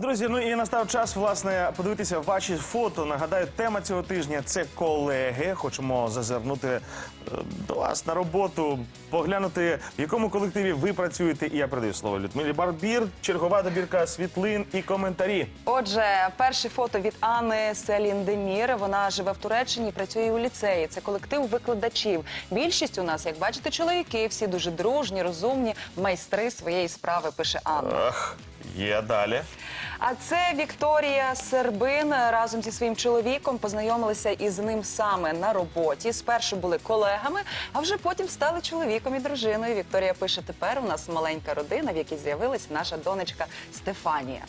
Друзі, ну і настав час власне подивитися ваші фото. Нагадаю, тема цього тижня це колеги. Хочемо зазирнути е, до вас на роботу, поглянути, в якому колективі ви працюєте. І я передаю слово Людмилі Барбір. Чергова добірка світлин і коментарі. Отже, перше фото від Анни Селіндемір. Вона живе в Туреччині, і працює у ліцеї. Це колектив викладачів. Більшість у нас, як бачите, чоловіки, всі дуже дружні, розумні, майстри своєї справи. Пише Анна. Ах, є далі. А це Вікторія Сербин разом зі своїм чоловіком познайомилися із ним саме на роботі. Спершу були колегами, а вже потім стали чоловіком і дружиною. Вікторія пише: тепер у нас маленька родина, в якій з'явилась наша донечка Стефанія.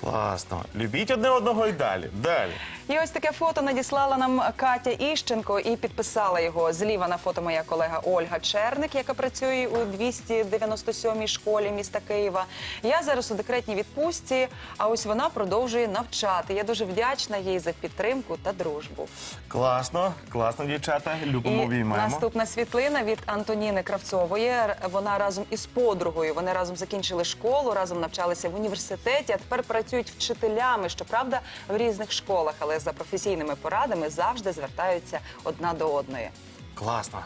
Класно. Любіть одне одного і далі. Далі. І ось таке фото надіслала нам Катя Іщенко і підписала його. Зліва на фото моя колега Ольга Черник, яка працює у 297-й школі міста Києва. Я зараз у декретній відпустці, а ось вона продовжує навчати. Я дуже вдячна їй за підтримку та дружбу. Класно, класно, дівчата. Любимо, І обіймаємо. наступна світлина від Антоніни Кравцової. Вона разом із подругою. Вони разом закінчили школу, разом навчалися в університеті, а тепер працюють вчителями. Щоправда, в різних школах, але за професійними порадами завжди звертаються одна до одної. Класно.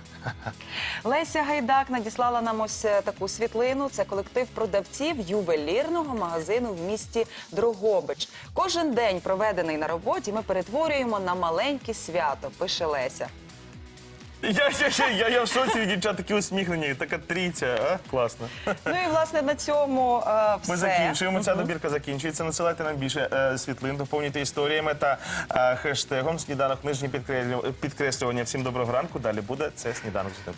Леся Гайдак надіслала нам ось е, таку світлину. Це колектив продавців ювелірного магазину в місті Дрогобич. Кожен день, проведений на роботі, ми перетворюємо на маленьке свято. Пише Леся. Я, я, я, я, я в шоці, дівчата такі усміхнені, така трійця, а? Класно. Ну і власне на цьому е, все. Ми закінчуємо. Ця добірка закінчується. Насилайте нам більше е, світлин, доповнюйте історіями та е, хештегом сніданок нижні підкреслю- підкреслювання. Всім доброго ранку. Далі буде це сніданок з 1+.